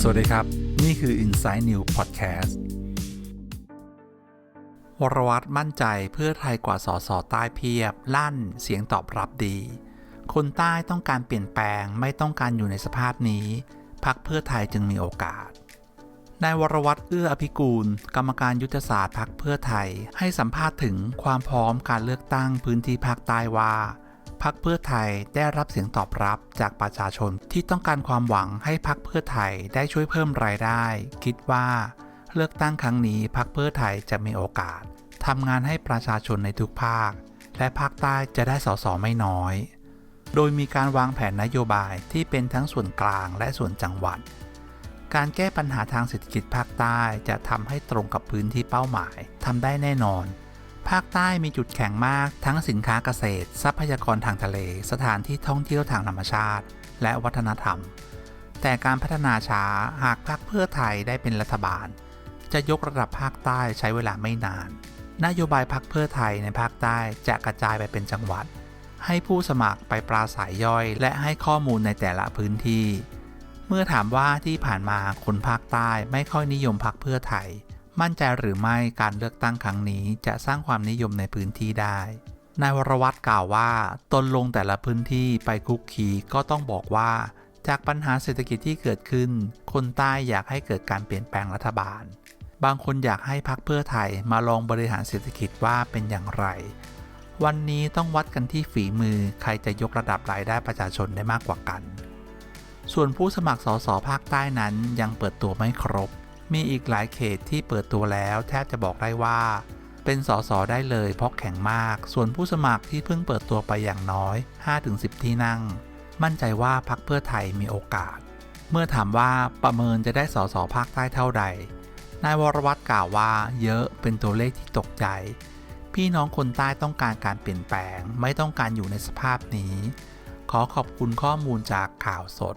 สวัสดีครับ นี่คือ Inside New Podcast วรวัตรมั่นใจเพื่อไทยกว่าสอสอใต้เพียบ ลั่นเสียงตอบรับดี คนใต้ต้องการเปลี่ยนแปลงไม่ต้องการอยู่ในสภาพนี้ พักเพื่อไทยจึงมีโอกาสนายวรวัตรเอื้ออภิกูล กรรมการยุทธศาสตร์พักเพื่อไทย ให้สัมภาษณ์ถึงความพร้อมการเลือกตั้งพื้นที่ภาคใต้ว่า พักเพื่อไทยได้รับเสียงตอบรับจากประชาชนที่ต้องการความหวังให้พักเพื่อไทยได้ช่วยเพิ่มรายได้ คิดว่า เลือกตั้งครั้งนี้พักเพื่อไทยจะมีโอกาสทำงานให้ประชาชนในทุกภาค และภาคใต้จะได้สสไม่น้อย โดยมีการวางแผนนโยบายที่เป็นทั้งส่วนกลางและส่วนจังหวัด การแก้ปัญหาทางเศรษฐกิจภาคใต้จะทำให้ตรงกับพื้นที่เป้าหมายทำได้แน่นอน ภาคใต้มีจุดแข็งมากทั้งสินค้าเกษตร ทรัพยากรทางทะเล สถานที่ท่องเที่ยวทางธรรมชาติ และวัฒนธรรม แต่การพัฒนาช้าหากพรรคเพื่อไทยได้เป็นรัฐบาล จะยกระดับภาคใต้ใช้เวลาไม่นาน นโยบายพรรคเพื่อไทยในภาคใต้จะกระจายไปเป็นจังหวัด ให้ผู้สมัครไปปราศัยย่อย และให้ข้อมูลในแต่ละพื้นที่ เมื่อถามว่าที่ผ่านมาคนภาคใต้ไม่ค่อยนิยมพรรคเพื่อไทย มั่นใจหรือไม่การเลือกตั้งครั้งนี้จะสร้างความนิยมในพื้นที่ได้ นายวรวัตรกล่าวว่าตนลงแต่ละพื้นที่ไปคุกคีก็ต้องบอกว่า จากปัญหาเศรษฐกิจที่เกิดขึ้น คนใต้อยากให้เกิดการเปลี่ยนแปลงรัฐบาล บางคนอยากให้พักเพื่อไทยมาลองบริหารเศรษฐกิจว่าเป็นอย่างไร วันนี้ต้องวัดกันที่ฝีมือใครจะยกระดับรายได้ประชาชนได้มากกว่ากัน ส่วนผู้สมัครสสภาคใต้นั้นยังเปิดตัวไม่ครบ มีอีกหลายเขตที่เปิดตัวแล้วแทบจะบอกได้ว่า เป็นสสได้เลยเพราะแข็งมาก ส่วนผู้สมัครที่เพิ่งเปิดตัวไปอย่างน้อย 5-10 ที่นั่ง มั่นใจว่าพักเพื่อไทยมีโอกาส เมื่อถามว่าประเมินจะได้สสภาคใต้เท่าใดนายวรวัตรกล่าวว่าเยอะเป็นตัวเลขที่ตกใจ พี่น้องคนใต้ต้องการการเปลี่ยนแปลง ไม่ต้องการอยู่ในสภาพนี้ ขอขอบคุณข้อมูลจากข่าวสด